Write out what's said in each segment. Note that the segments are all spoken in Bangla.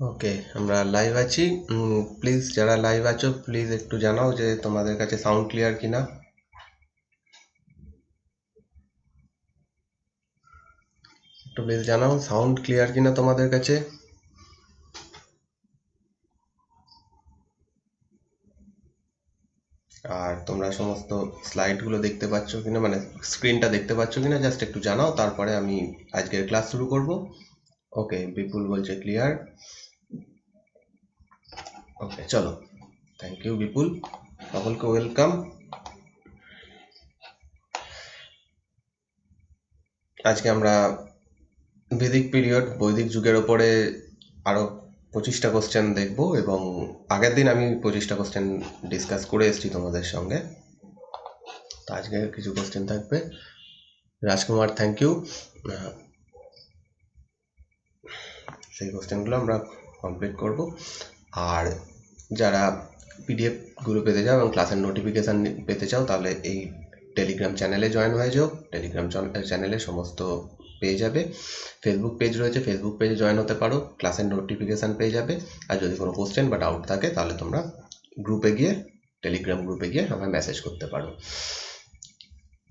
ওকে, আমরা লাইভ আছি। প্লিজ যারা লাইভ আছো প্লিজ একটু জানাও যে তোমাদের কাছে সাউন্ড ক্লিয়ার কিনা। একটু প্লিজ জানাও সাউন্ড ক্লিয়ার কিনা তোমাদের কাছে। আর তোমরা সমস্ত স্লাইডগুলো দেখতে পাচ্ছ কিনা মানে স্ক্রিনটা দেখতে পাচ্ছ কিনা জাস্ট একটু জানাও, তারপরে আমি আজকের ক্লাস শুরু করব। ওকে, বিপুল বলছে ক্লিয়ার ওকে চলো থ্যাংক ইউ বিপুল সকলকে ওয়েলকাম আজকে আমরা বেদিক পিরিয়ড বৈদিক যুগের ওপরে আরও পঁচিশটা কোশ্চেন দেখব এবং আগের দিন আমি পঁচিশটা কোশ্চেন ডিসকাস করে এসেছি তোমাদের সঙ্গে। তো আজকে কিছু কোশ্চেন থাকবে। রাজকুমার থ্যাংক ইউ সেই কোশ্চেনগুলো আমরা কমপ্লিট করব। আর যারা পিডিএফগুলো পেতে চাও এবং ক্লাসের নোটিফিকেশান পেতে চাও, তাহলে এই টেলিগ্রাম চ্যানেলে জয়েন হয়ে যাও। টেলিগ্রাম চ্যানেলে সমস্ত পেয়ে যাবে। ফেসবুক পেজ রয়েছে ফেসবুক পেজে জয়েন হতে পারো। ক্লাসের নোটিফিকেশান পেয়ে যাবে। আর যদি কোনো কোশ্চেন বা ডাউট থাকে, তাহলে তোমরা গ্রুপে গিয়ে টেলিগ্রাম গ্রুপে গিয়ে আমায় মেসেজ করতে পারো।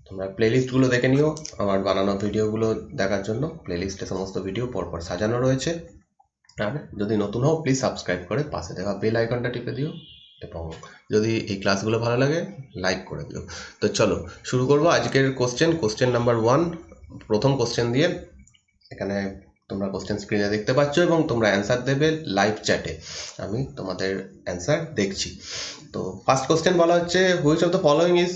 তোমরা প্লেলিস্টগুলো দেখে নিও। আমার বানানো ভিডিওগুলো দেখার জন্য। প্লেলিস্টে সমস্ত ভিডিও পরপর সাজানো রয়েছে। আর যদি নতুন হও প্লিজ সাবস্ক্রাইব করে পাশে দেখা বেল আইকনটা টিপে দিও এবং যদি এই ক্লাসগুলো ভালো লাগে লাইক করে দিও। তো চলো, শুরু করব আজকের কোশ্চেন কোশ্চেন নাম্বার ওয়ান প্রথম কোশ্চেন দিয়ে। এখানে তোমরা কোশ্চেন স্ক্রিনে দেখতে পাচ্ছ এবং তোমরা অ্যান্সার দেবে লাইভ চ্যাটে আমি তোমাদের অ্যান্সার দেখছি। তো ফার্স্ট কোশ্চেন বলা হচ্ছে which of the following is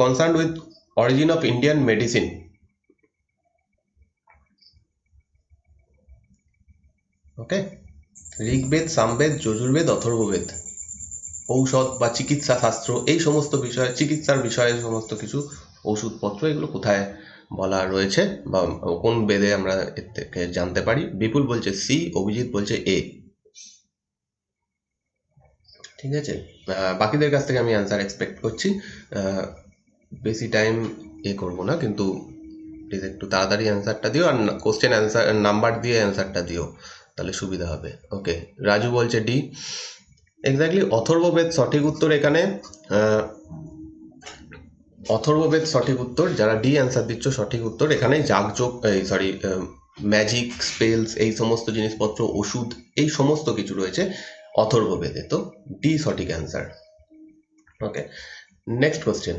concern with origin of Indian medicine okay? Rigveda Samaveda Yajurveda Atharvaveda ঔষধ বা চিকিৎসা শাস্ত্র, এই সমস্ত বিষয়ে, চিকিৎসার বিষয়ে সমস্ত কিছু ওষুধপত্র এগুলো কোথায় বলা রয়েছে বা কোন বেদে আমরা এর থেকে জানতে পারি? বিপুল বলছে সি, অভিজিৎ বলছে এ। ঠিক আছে? বাকিদের কাছ থেকে আমি অ্যান্সার এক্সপেক্ট করছি। বেশি টাইম এ করব না, কিন্তু প্লিজ একটু তাড়াতাড়ি অ্যান্সারটা দিও, আর কোশ্চেন অ্যান্সার নাম্বার দিয়ে অ্যান্সারটা দিও। তাহলে সুবিধা হবে। ওকে রাজু বলছে ডি এক্স্যাক্টলি অথর্ববেদ সঠিক উত্তর এখানে অথর্ববেদ সঠিক উত্তর, যারা ডি অ্যান্সার দিচ্ছ, সঠিক উত্তর এখানে যাগযোগ, এই সরি ম্যাজিক স্পেলস এই সমস্ত জিনিসপত্র, ওষুধ, এই সমস্ত কিছু রয়েছে অথর্ববেদে। তো ডি সঠিক answer okay next question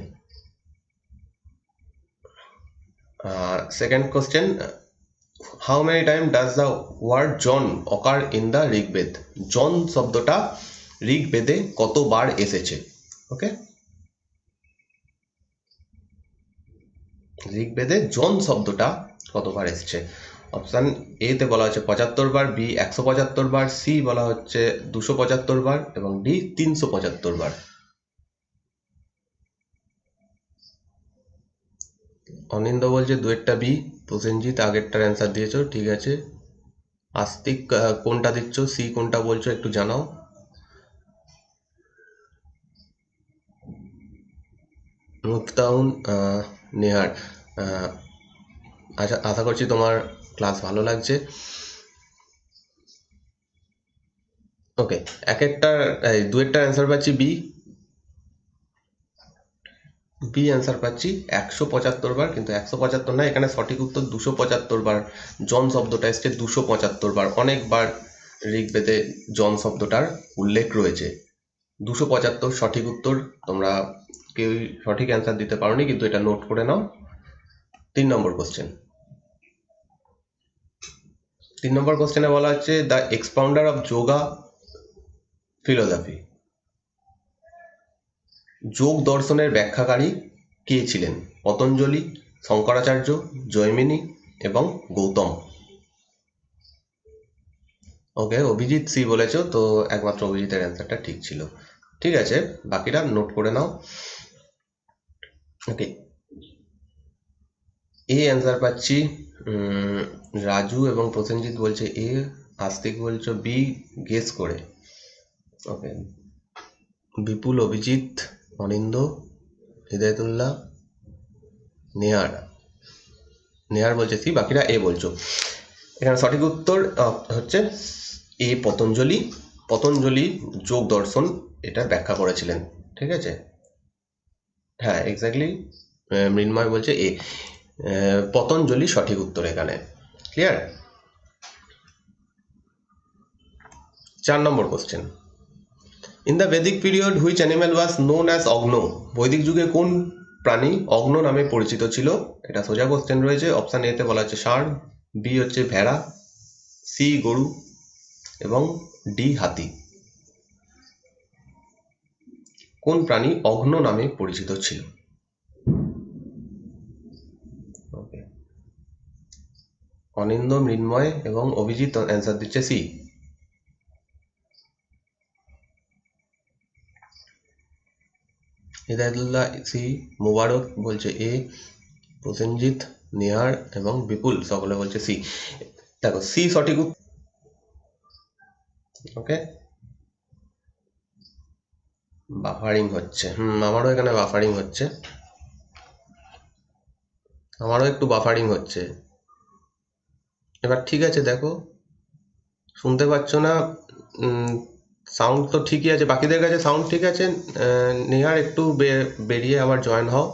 second question how many time does the word jana occur in the Rigveda জন শব্দটা ঋগ্বেদে কতবার এসেছে? ওকে ঋগ্বেদে জন শব্দটা কতবার এসেছে? অপশান এ তে বলা হচ্ছে পঁচাত্তর বার বি একশো পঁচাত্তর বার সি বলা হচ্ছে দুশো পঁচাত্তর বার এবং ডি তিনশো পঁচাত্তর বার। অনিন্দ বলছে দুয়েরটা বি। প্রসেনজিৎ আগেরটার অ্যান্সার দিয়েছ ঠিক আছে। আস্তিক কোনটা দিচ্ছ সি কোনটা বলছো একটু জানাও। মুফতাউন আহ, নেহার আশা আশা করছি তোমার ক্লাস ভালো লাগছে। ওকে এক একটা দুয়েরটার অ্যান্সার পাচ্ছি বি। বি অ্যান্সার পাচ্ছি? একশো পঁচাত্তর বার, কিন্তু একশো পঁচাত্তর না, এখানে সঠিক উত্তর দুশো পঁচাত্তর বার। জন শব্দটা এসছে দুশো পঁচাত্তর বার। অনেকবার ঋগ্বেদে জন শব্দটার উল্লেখ রয়েছে। দুশো পঁচাত্তর সঠিক উত্তর, তোমরা কেউই সঠিক অ্যান্সার দিতে পারোনি, কিন্তু এটা নোট করে নাও। তিন নম্বর কোশ্চেন তিন নম্বর কোশ্চেনে বলা হচ্ছে the expounder of yoga philosophy যোগ দর্শনের ব্যাখ্যাকারী কে ছিলেন? পতঞ্জলি, শঙ্করাচার্য জৈমিনী এবং গৌতম। ওকে, অভিজিৎ সি বলেছ, তো একমাত্র অভিজিতের অ্যান্সারটা ঠিক ছিল। ঠিক আছে, বাকিটা নোট করে নাও। ওকে, এ অ্যান্সার পাচ্ছি রাজু এবং প্রসেনজিৎ বলছে এ, আস্তিক বলছো বি গেস করে। ওকে, বিপুল, অভিজিৎ অনিন্দ, হৃদয়তুল্লাহ, নেহার। নেহার বলছে সি বাকিরা এ বলছো। এখানে সঠিক উত্তর হচ্ছে এ পতঞ্জলি। পতঞ্জলি যোগ দর্শন এটা ব্যাখ্যা করেছিলেন। ঠিক আছে? হ্যাঁ এক্স্যাক্টলি মৃন্ময় বলছে এ। পতঞ্জলি সঠিক উত্তর এখানে। ক্লিয়ার চার নম্বর question in the Vedic period which animal was known as aghnya বৈদিক যুগে কোন প্রাণী অগ্ন নামে পরিচিত ছিল? এটা সোজা কোশ্চেন রয়েছে অপশান এতে বলা হচ্ছে ষাঁড় বি হচ্ছে ভেড়া সি গরু এবং ডি হাতি। কোন প্রাণী অগ্ন নামে পরিচিত ছিল? অনিন্দ মৃন্ময় এবং অভিজিৎ অ্যান্সার দিচ্ছে সি হিদায়তুল্লাহ, সি মুবারক বলছে এ, প্রসেনজিৎ, নেহার এবং বিপুল, সকলে বলছে সি। দেখো, সি সঠিক ওকে। বাফারিং হচ্ছে। হুম, আমারও এখানে বাফারিং হচ্ছে। আমারও একটু বাফারিং হচ্ছে। এবার ঠিক আছে, দেখো। শুনতে পাচ্ছ না সাউন্ড তো ঠিকই আছে, বাকিদের কাছে সাউন্ড ঠিক আছে নেহার একটু বেরিয়ে আবার জয়েন হও।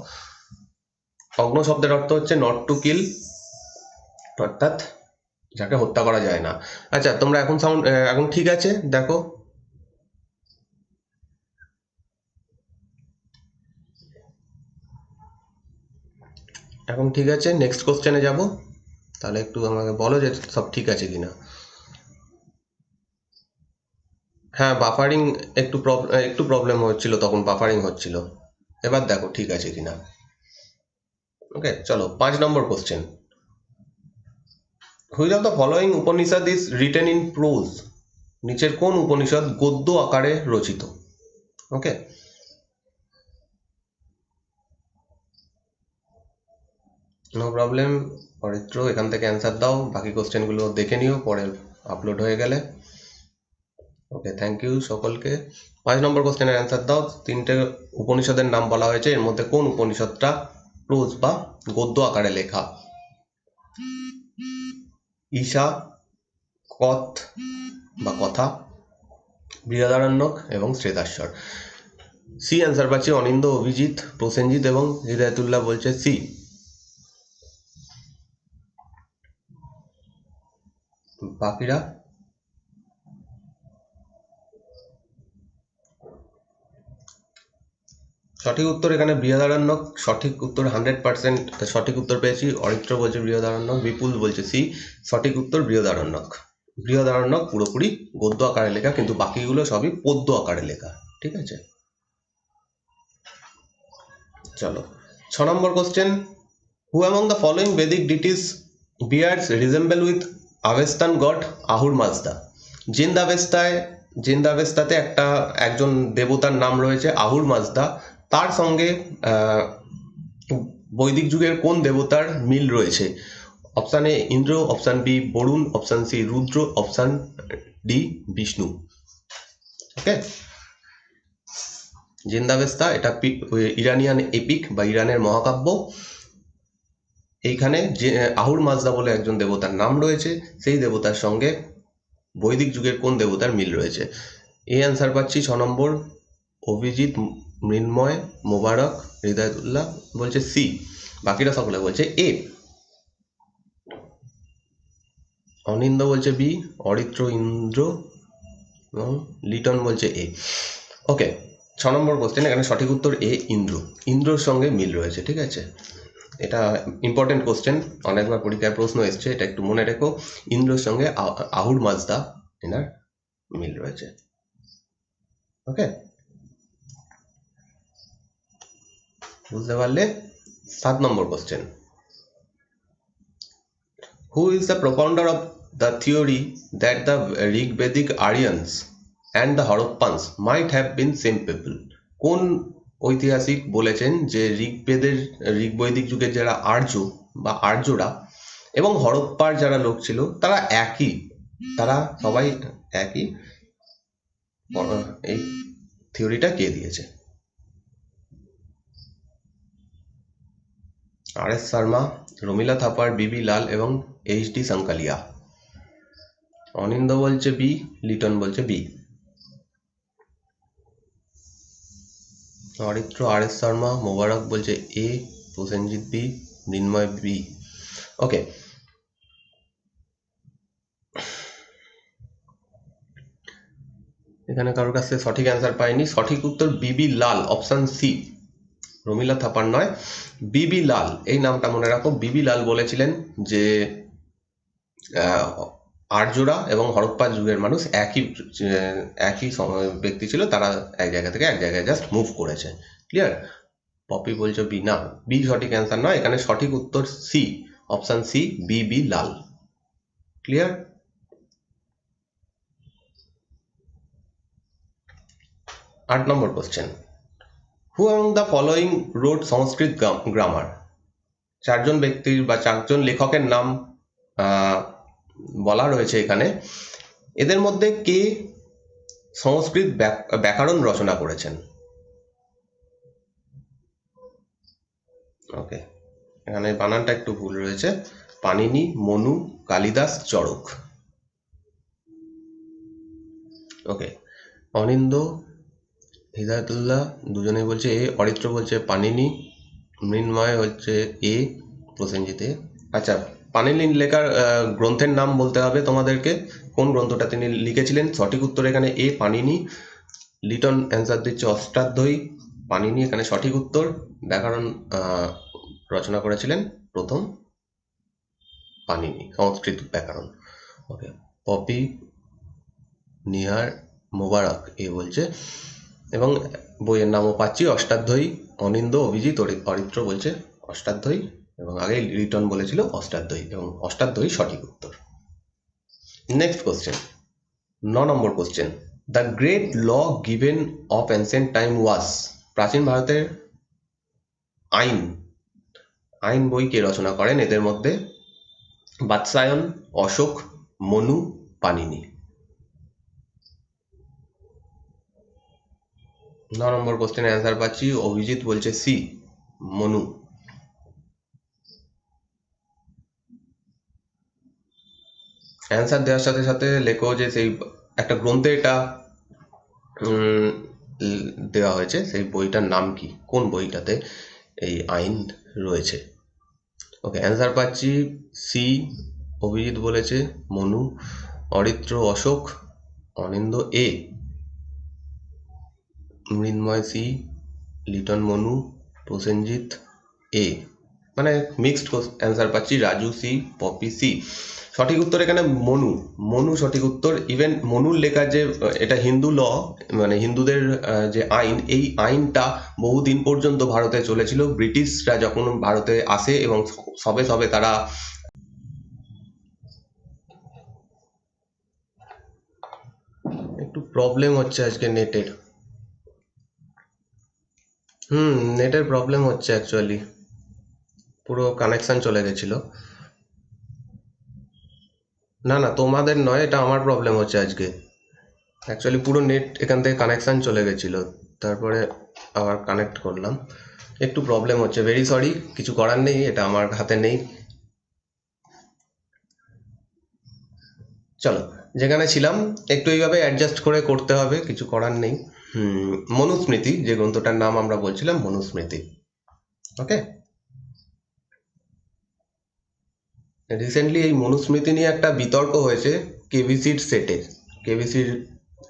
অগ্ন শব্দের অর্থ হচ্ছে নট টু কিল অর্থাৎ যাকে হত্যা করা যায় না। আচ্ছা তোমরা এখন সাউন্ড এখন ঠিক আছে, দেখো। এখন ঠিক আছে নেক্সট কোশ্চেনে যাব। তাহলে একটু আমাকে বলো যে সব ঠিক আছে কিনা। হ্যাঁ বাফারিং একটু একটু প্রবলেম হচ্ছিল তখন বাফারিং হচ্ছিল। এবার দেখো ঠিক আছে কিনা। ওকে চলো, পাঁচ number question which of the following Upanishad is written in prose নিচের কোন উপনিষদ গদ্য আকারে রচিত? ওকে নো প্রবলেম অরিত্র, এখান থেকে অ্যান্সার দাও, বাকি কোশ্চেনগুলো দেখে নিও, পরে আপলোড হয়ে গেলে। ওকে থ্যাংক ইউ সকলকে। পাঁচ নম্বর কোশ্চেনের অ্যান্সার দাও। তিনটে উপনিষদের নাম বলা হয়েছে। এর মধ্যে কোন উপনিষদটা প্রোজ বা গদ্য আকারে লেখা? ঈশা, কথ বা কথা, বৃহদারণ্যক এবং শ্রেতাশ্বর সি অ্যান্সার পাচ্ছি অনিন্দ, অভিজিৎ, প্রসেনজিৎ এবং হৃদয়তুল্লাহ বলছে সি বাকিরা? সঠিক উত্তর এখানে বৃহদারণ্যক, সঠিক উত্তর হান্ড্রেড পার্সেন্ট সঠিক উত্তর পেয়েছি, অরিত্র বলছে বৃহদারণ্যক, বিপুল বলছে সি, সঠিক উত্তর বৃহদারণ্যক। বৃহদারণ্যক পুরোপুরি গদ্য আকারে লেখা, কিন্তু বাকিগুলো সবই পদ্য আকারে লেখা, ঠিক আছে? চলো, ছ number question who among the following Vedic deities bears resemble with Avestan god Ahura Mazda জিন্দাবেস্তায় জিন্দাবেস্তাতে একটা, একজন দেবতার নাম রয়েছে আহুর মাজদা তার সঙ্গে বৈদিক যুগের কোন দেবতার মিল রয়েছে? Option A Indra option B Varuna option C Rudra option D Vishnu. Okay Zend Avesta, এটা ইরানিয়ান এপিক বা ইরানের মহাকাব্য। এইখানে যে, আহুর মাজদা বলে একজন দেবতার নাম রয়েছে, সেই দেবতার সঙ্গে বৈদিক যুগের কোন দেবতার মিল রয়েছে? এই অ্যান্সার পাচ্ছি ছ নম্বর, অভিজিৎ মৃন্ময়, মোবারক, হৃদয়তুল্লাহ বলছে সি। বাকিরা সকলে বলছে এ। অনিন্দ বলছে বি, অরিত্র ইন্দ্র এবং লিটন বলছে এ। ওকে ছ নম্বর কোশ্চেন এখানে সঠিক উত্তর এ, ইন্দ্র। ইন্দ্রর সঙ্গে মিল রয়েছে, ঠিক আছে? এটা ইম্পর্টেন্ট কোশ্চেন অনেকবার পরীক্ষায় প্রশ্ন এসছে, এটা একটু মনে রেখো। ইন্দ্রর সঙ্গে আহুর মাজদা, এনার মিল রয়েছে। ওকে বুঝতে পারলে সাত number question who is the propounder of the theory that the Rigvedic Aryans and the Harappans might have been same people কোন ঐতিহাসিক বলেছেন যে ঋগ্বেদের, ঋগ্বৈদিক যুগের যারা আর্য বা আর্যরা এবং হরপ্পার যারা লোক ছিল, তারা একই। তারা সবাই একই। এই থিওরিটা কে দিয়েছে? R S Sharma Romila Thapar BB Lal এবং এইচ ডি সাংকালিয়া। অনিন্দ বলছে বি, লিটন বলছে B. Aritra R S Sharma Mobarak বলছে A, Prosenjit B Mrinmoy B. Okay এখানে কারোর কাছে সঠিক অ্যান্সার পাইনি। সঠিক উত্তর B B Lal option C Romila Thapar নয় বিবি লাল, এই নামটা মনে রাখো, বিবি লাল বলেছিলেন যে আর্যরা এবং হরপ্পা যুগের মানুষ একই একই ব্যক্তি ছিল, তারা এক জায়গা থেকে এক জায়গায় জাস্ট মুভ করেছে। ক্লিয়ার পপি বলছো বি, না, বি সঠিক অ্যান্সার নয়, এখানে সঠিক উত্তর C option C B B Lal. Clear আট number question who among the following wrote Sanskrit grammar চারজন ব্যক্তির বা চারজন লেখকের নাম বলা রয়েছে এখানে। এদের মধ্যে কে সংস্কৃত ব্যাকরণ রচনা করেছেন? ওকে এখানে বানানটা একটু ভুল রয়েছে। পানিনি, মনু, কালিদাস, চড়ক। ওকে অনিন্দ হিদায়তুল্লাহ দুজনেই বলছে এ, অরিত্র বলছে পানিনি, মৃন্ময় হচ্ছে এ প্রসেনজিৎ এ আচ্ছা পানিনি লেখার গ্রন্থের নাম বলতে হবে তোমাদেরকে। কোন গ্রন্থটা তিনি লিখেছিলেন? সঠিক উত্তর এখানে এ, পানিনি। লিটন অ্যান্সার দিচ্ছে অষ্টাধ্যায়ী, পানিনি এখানে সঠিক উত্তর। ব্যাকরণ রচনা করেছিলেন প্রথম পানিনি, সংস্কৃত ব্যাকরণ। ওকে পপি, নিহার মোবারক, এ বলছে এবং বইয়ের নামও পাচ্ছি অষ্টাধ্যায়ী অনিন্দ অভিজিৎ, অরি- অরিত্র বলছে অষ্টাধ্যায়ী এবং আগে রিটন বলেছিল অষ্টাধ্যায়ী এবং অষ্টাধ্যায়ী সঠিক উত্তর। নেক্সট কোশ্চেন ন number question the great law given of ancient time was প্রাচীন ভারতের আইন আইন বই কে রচনা করেন এদের মধ্যে? বাৎসায়ন, অশোক, মনু পানিনি ন নম্বর কোশ্চেনের অ্যান্সার পাচ্ছি। অভিজিৎ বলছে, সি, মনু। অ্যান্সার দেওয়ার সাথে সাথে লেখো যে সেই একটা গ্রন্থে এটা দেওয়া হয়েছে, সেই বইটার নাম কি? কোন বইটাতে এই আইন রয়েছে? ওকে অ্যান্সার পাচ্ছি, সি, অভিজিৎ বলেছে, Manu, Aritra, Ashok Aninda A. Mrinmoy C, Liton Manu, Prosenjit A. মানে মিক্সড অ্যান্সার পাচ্ছি। Raju C, Popy C. সঠিক উত্তর এখানে মনু। মনু সঠিক উত্তর। ইভেন মনুর লেখা যে, এটা হিন্দু ল মানে হিন্দুদের যে আইন, এই আইনটা বহুদিন পর্যন্ত ভারতে চলেছিল। ব্রিটিশরা যখন ভারতে আসে এবং সবে সবে তারা একটু প্রবলেম হচ্ছে আজকে নেটের হুম, নেটের প্রবলেম হচ্ছে অ্যাকচুয়ালি পুরো কানেকশন চলে গেছিল। না না, তোমাদের নয়, এটা আমার প্রবলেম হচ্ছে আজকে। অ্যাকচুয়ালি পুরো নেট এখান থেকে কানেকশন চলে গেছিল। তারপরে আবার কানেক্ট করলাম। একটু প্রবলেম হচ্ছে। ভেরি সরি কিছু করার নেই, এটা আমার হাতে নেই। চলো, যেখানে ছিলাম, একটু এইভাবে অ্যাডজাস্ট করে করতে হবে, কিছু করার নেই। মনুস্মৃতি, যে গ্রন্থটার নাম আমরা বলছিলাম মনুস্মৃতি। ওকে রিসেন্টলি এই মনুস্মৃতি নিয়ে একটা বিতর্ক হয়েছে কেবিসির সেটে কেবিসির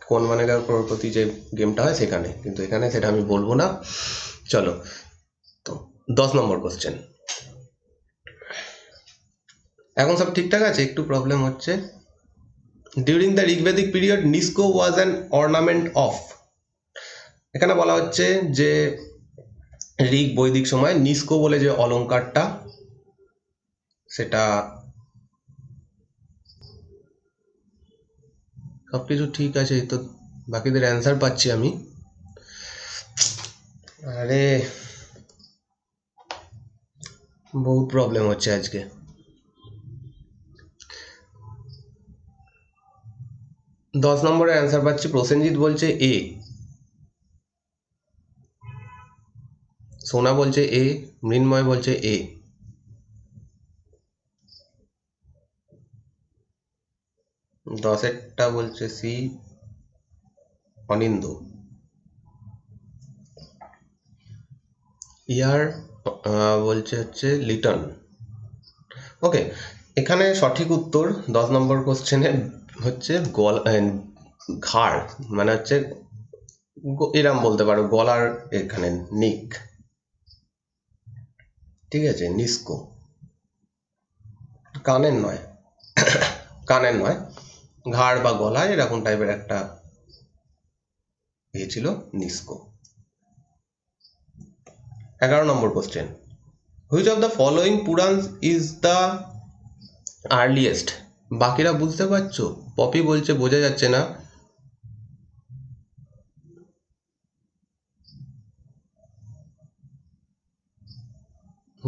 কোন মানে প্রতি যে গেমটা হয় সেখানে। কিন্তু এখানে সেটা আমি বলব না। চলো, তো দশ নম্বর কোশ্চেন এখন সব ঠিকঠাক আছে? একটু প্রবলেম হচ্ছে। During the Rigvedic period nishka was an ornament of এখানে বলা হচ্ছে যে ঋগ বৈদিক সময় নিস্কো বলে যে অলঙ্কারটা, সেটা সবকিছু ঠিক আছে তো বাকিদের অ্যান্সার পাচ্ছি আমি। আরে, বহুত প্রবলেম হচ্ছে আজকে। দশ নম্বরের অ্যান্সার পাচ্ছি, প্রসেনজিৎ বলছে এ। সোনা বলছে এ, মৃন্ময় বলছে এ। দশেরটা বলছে সি, অনিন্দ। ইয়ার বলছে হচ্ছে লিটন। ওকে, এখানে সঠিক উত্তর, দশ নম্বর কোশ্চেনে হচ্ছে গল ঘাড় মানে হচ্ছে এরম বলতে পারো, গলার এখানে নিক। ঠিক আছে, নিস্কো। কানের নয়। কানের নয়। ঘাড় বা গলায় এরকম টাইপের একটা ইয়ে ছিল নিস্কো। এগারো number question which of the following Puranas is the earliest বাকিরা বুঝতে পারছ? পপি বলছে, বোঝা যাচ্ছে না।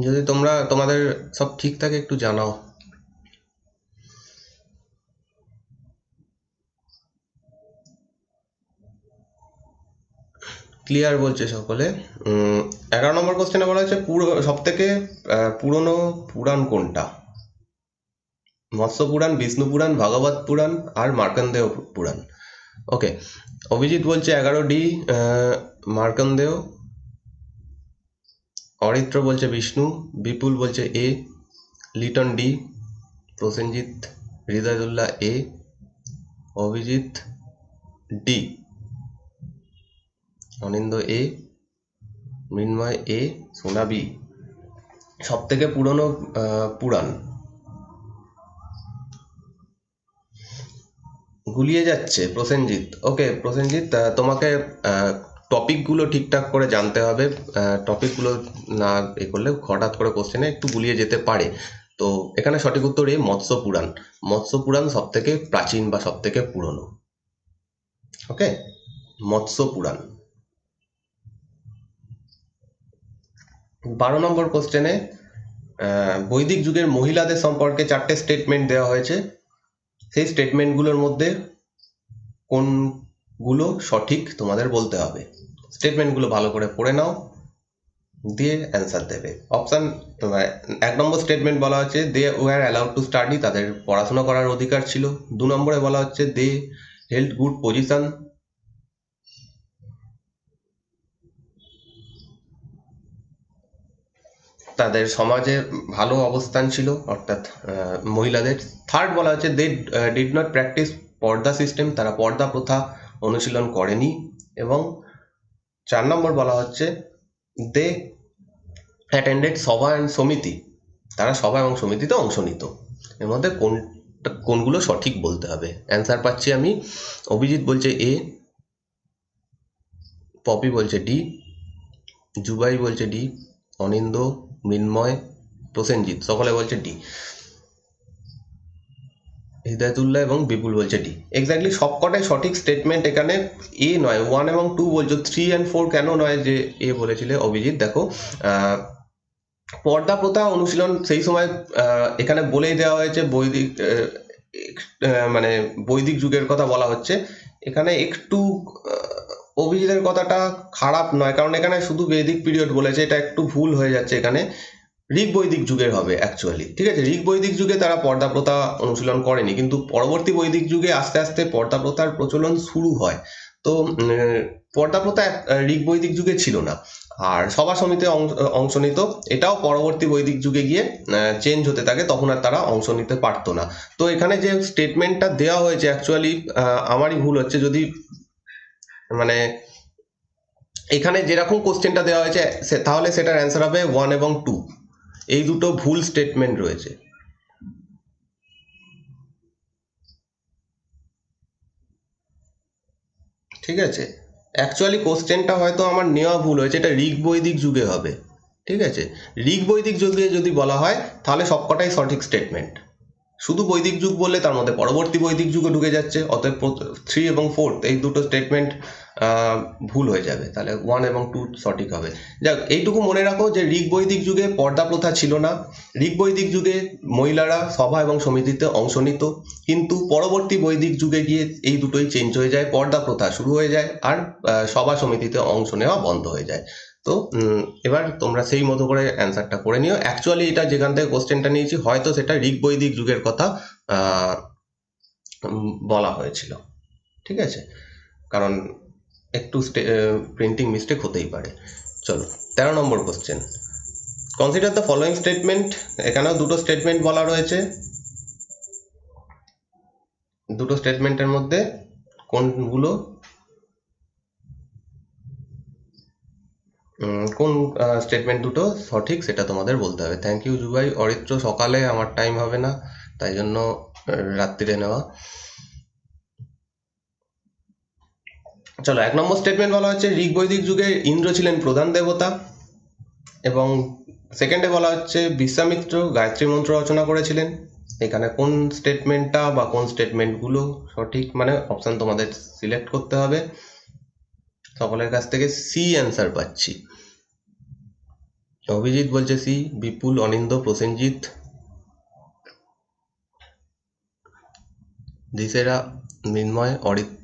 যদি তোমরা, তোমাদের সব ঠিক থাকে, একটু জানাও। ক্লিয়ার বলছে সকলে। এগারো নম্বর কোশ্চেনে বলা হচ্ছে পুরো সব থেকে পুরনো পুরাণ কোনটা? মৎস্য পুরাণ, বিষ্ণু পুরাণ, ভাগবত পুরাণ আর মার্কন্ডেয় পুরাণ। ওকে অভিজিৎ বলছে এগারো ডি মার্কন্ডেয় অরিত্র বলছে বিষ্ণু, বিপুল বলছে A, Liton D, Prosenjit হৃদয়দুল্লাহ A, Abhijit D. Aninda A, Mrinmoy A সোনাবি সব থেকে পুরনো পুরাণ। গুলিয়ে যাচ্ছে প্রসেনজিৎ। ওকে, প্রসেনজিৎ তোমাকে টপিকগুলো ঠিকঠাক করে জানতে হবে টপিকগুলো না এ করলে হঠাৎ করে কোশ্চেনে একটু গুলিয়ে যেতে পারে। তো এখানে সঠিক উত্তর এ মৎস্য পুরাণ। মৎস্য পুরাণ সব থেকে প্রাচীন বা সব থেকে পুরনো। ওকে মৎস্য পুরাণ। বারো নম্বর কোশ্চেনে বৈদিক যুগের মহিলাদের সম্পর্কে চারটে স্টেটমেন্ট দেওয়া হয়েছে। সেই স্টেটমেন্টগুলোর মধ্যে কোনগুলো সঠিক তোমাদের বলতে হবে। স্টেটমেন্টগুলো ভালো করে পড়ে নাও, দিয়ে অ্যান্সার দেবে। অপশান এক নম্বর স্টেটমেন্ট বলা হচ্ছে they were allowed to study তাদের পড়াশোনা করার অধিকার ছিল। দু নম্বরে বলা হচ্ছে দে হেল্ড গুড পজিশন তাদের সমাজে ভালো অবস্থান ছিল, অর্থাৎ মহিলাদের। থার্ড বলা হচ্ছে they did not practice purdah system তারা পর্দা প্রথা অনুশীলন করেনি এবং চার নম্বর বলা হচ্ছে, দে অ্যাটেন্ডেড সভা অ্যান্ড সমিতি। তারা সভা এবং সমিতিতে অংশ নিত। এর মধ্যে কোন, কোনগুলো সঠিক বলতে হবে? অ্যান্সার পাচ্ছি আমি। অভিজিৎ বলছে এ, পপি বলছে ডি, জুবাই বলছে ডি, অনিন্দ, মৃন্ময়, প্রসেনজিৎ, সকলে বলছে ডি। হৃদয়তুল্লাহ এবং বিপুল বলছে ডি। এক্স্যাক্টলি সবকটাই সঠিক স্টেটমেন্ট এখানে এ নয় ওয়ান এবং টু বলছো। থ্রি অ্যান্ড ফোর কেন নয় যে এ বলেছিলে? অভিজিৎ, দেখো পর্দা প্রথা অনুশীলন সেই সময় এখানে বলেই দেওয়া হয়েছে বৈদিক মানে বৈদিক যুগের কথা বলা হচ্ছে। এখানে একটু অভিজিতের কথাটা খারাপ নয়, কারণ এখানে শুধু বৈদিক পিরিয়ড বলেছে, এটা একটু ভুল হয়ে যাচ্ছে এখানে। ঋগ বৈদিক যুগের হবে অ্যাকচুয়ালি ঠিক আছে? ঋগ বৈদিক যুগে তারা পর্দা প্রথা অনুশীলন করেনি, কিন্তু পরবর্তী বৈদিক যুগে আস্তে আস্তে পর্দা প্রথার প্রচলন শুরু হয়। তো পর্দা প্রথা ঋগ বৈদিক যুগে ছিল না। আর সভা সমিতি অংশ নিত, এটাও পরবর্তী বৈদিক যুগে গিয়ে চেঞ্জ হতে থাকে, তখন আর তারা অংশ নিতে পারতো না। তো এখানে যে স্টেটমেন্টটা দেওয়া হয়েছে অ্যাকচুয়ালি আমারই ভুল হচ্ছে যদি মানে এখানে যেরকম কোশ্চেনটা দেওয়া হয়েছে তাহলে সেটার অ্যান্সার হবে ওয়ান এবং টু এই দুটো ভুল স্টেটমেন্ট রয়েছে। ঠিক আছে? অ্যাকচুয়ালি কোশ্চেনটা হয়তো আমার নেওয়া ভুল হয়েছে, এটা ঋগ বৈদিক যুগে হবে। ঠিক আছে? ঋগ বৈদিক যুগে যদি বলা হয়, তাহলে সবকটাই সঠিক স্টেটমেন্ট শুধু বৈদিক যুগ বললে তার মধ্যে পরবর্তী বৈদিক যুগে ঢুকে যাচ্ছে, অতএব থ্রি এবং ফোর্থ এই দুটো স্টেটমেন্ট ভুল হয়ে যাবে। তাহলে ওয়ান এবং টু সঠিক হবে। যাক, এইটুকু মনে রাখো যে ঋগ বৈদিক যুগে পর্দা প্রথা ছিল না। ঋগ বৈদিক যুগে মহিলারা সভা এবং সমিতিতে অংশ নিত। কিন্তু পরবর্তী বৈদিক যুগে গিয়ে এই দুটোই চেঞ্জ হয়ে যায়, পর্দা প্রথা শুরু হয়ে যায় আর সভা সমিতিতে অংশ নেওয়া বন্ধ হয়ে যায়। তো এবার তোমরা সেই মতো করে অ্যান্সারটা করে নিও। অ্যাকচুয়ালি এটা যেখান থেকে কোশ্চেনটা নিয়েছি, হয়তো সেটা ঋগ বৈদিক যুগের কথা বলা হয়েছিল। ঠিক আছে? কারণ একটু প্রিন্টিং মিস্টেক হতেই পারে। চলো, তেরো number question consider the following statement এখানেও দুটো স্টেটমেন্ট বলা রয়েছে। দুটো স্টেটমেন্টের মধ্যে কোনগুলো? কোন স্টেটমেন্ট দুটো সঠিক সেটা তোমাদের বলতে হবে। থ্যাংক ইউ জুবাই। অরিত্র, সকালে আমার টাইম হবে না, তাই জন্য রাত্রিরে নেওয়া। চলো, এক নম্বর স্টেটমেন্ট বলা হচ্ছে ঋগ বৈদিক যুগে ইন্দ্র ছিলেন প্রধান দেবতা এবং সেকেন্ডে বলা হচ্ছে, বিশ্বামিত্র গায়ত্রী মন্ত্র রচনা করেছিলেন। এখানে কোন স্টেটমেন্টটা বা কোন স্টেটমেন্টগুলো সঠিক? মানে অপশান তোমাদের সিলেক্ট করতে হবে। সকলের কাছ থেকে সি অ্যান্সার পাচ্ছি। অভিজিৎ বলছে, সি, বিপুল অনিন্দ প্রসেনজিৎ। দিশেরা মৃন্ময়, অরিত্র।